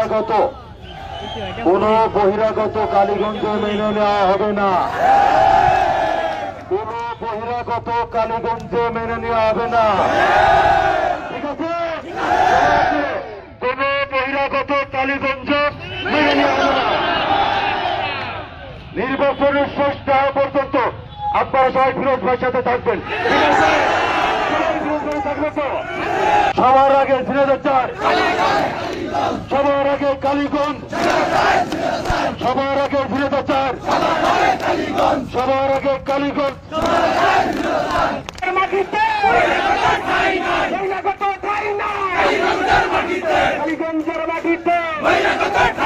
বহিরাগত। কোন বহিরাগত কালীগঞ্জে মেনে নেওয়া হবে না। কোন বহিরাগত কালীগঞ্জে মেনে নেওয়া হবে না। কোন বহিরাগত কালীগঞ্জ মেনে নেওয়া হবে না। নির্বাচনের শেষ না পর্যন্ত আপনারা সবাই ফিরোজ ভাইয়ের সাথে থাকবেন। ফিরোজ? সবার আগে ফিরে চার সবার আগে কালীগঞ্জ। সবার আগে ফিরে চার সবার আগে কালীগঞ্জ। মাটিতে কালীগঞ্জের মাটিতে। কালীগঞ্জের মাটিতে।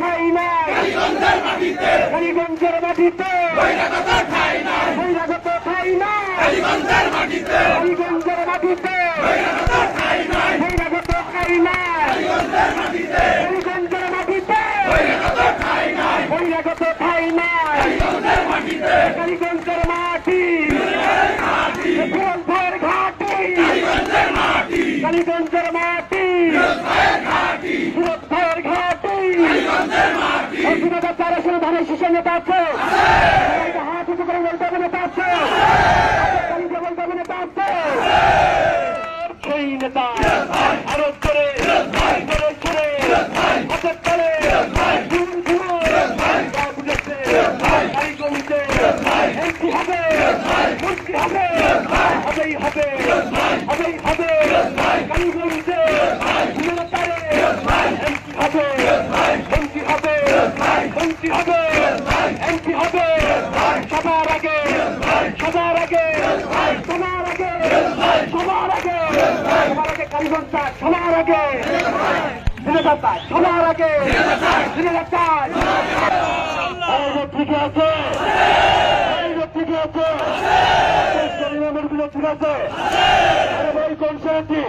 ঠাই নাই কালীগঞ্জের মাটিতে বহিরাগত ঠাই নাই কালীগঞ্জের মাটিতে বহিরাগত ঠাই নাই কালীগঞ্জের মাটি। ফিরোজপুরের ঘাটি। কালীগঞ্জের মাটি। ফিরোজপুরের ঘাটি। চার সালে ধানের শীর্ষ নেতা আছে। হাত উঁচু করে বলতে হবে নেতা বলতে হবে নেতা সেই নেতা আরও করে এমপি হবে। মন্ত্রী হবে। হবেই হবে। হবেই হবে। কালীগঞ্জে ঘুমোতারে এমপি হবে। মন্ত্রী হবে। মন্ত্রী হবে। এমপি হবে। সবার আগে। সবার আগে। সবার আগে। সবার আগে। সবার আগে কালীগঞ্জ চায় সবার আগে। সবার আগে। সেলিমেরগুলো ঠিক আছে? আরে ভাই কোন সেনাটি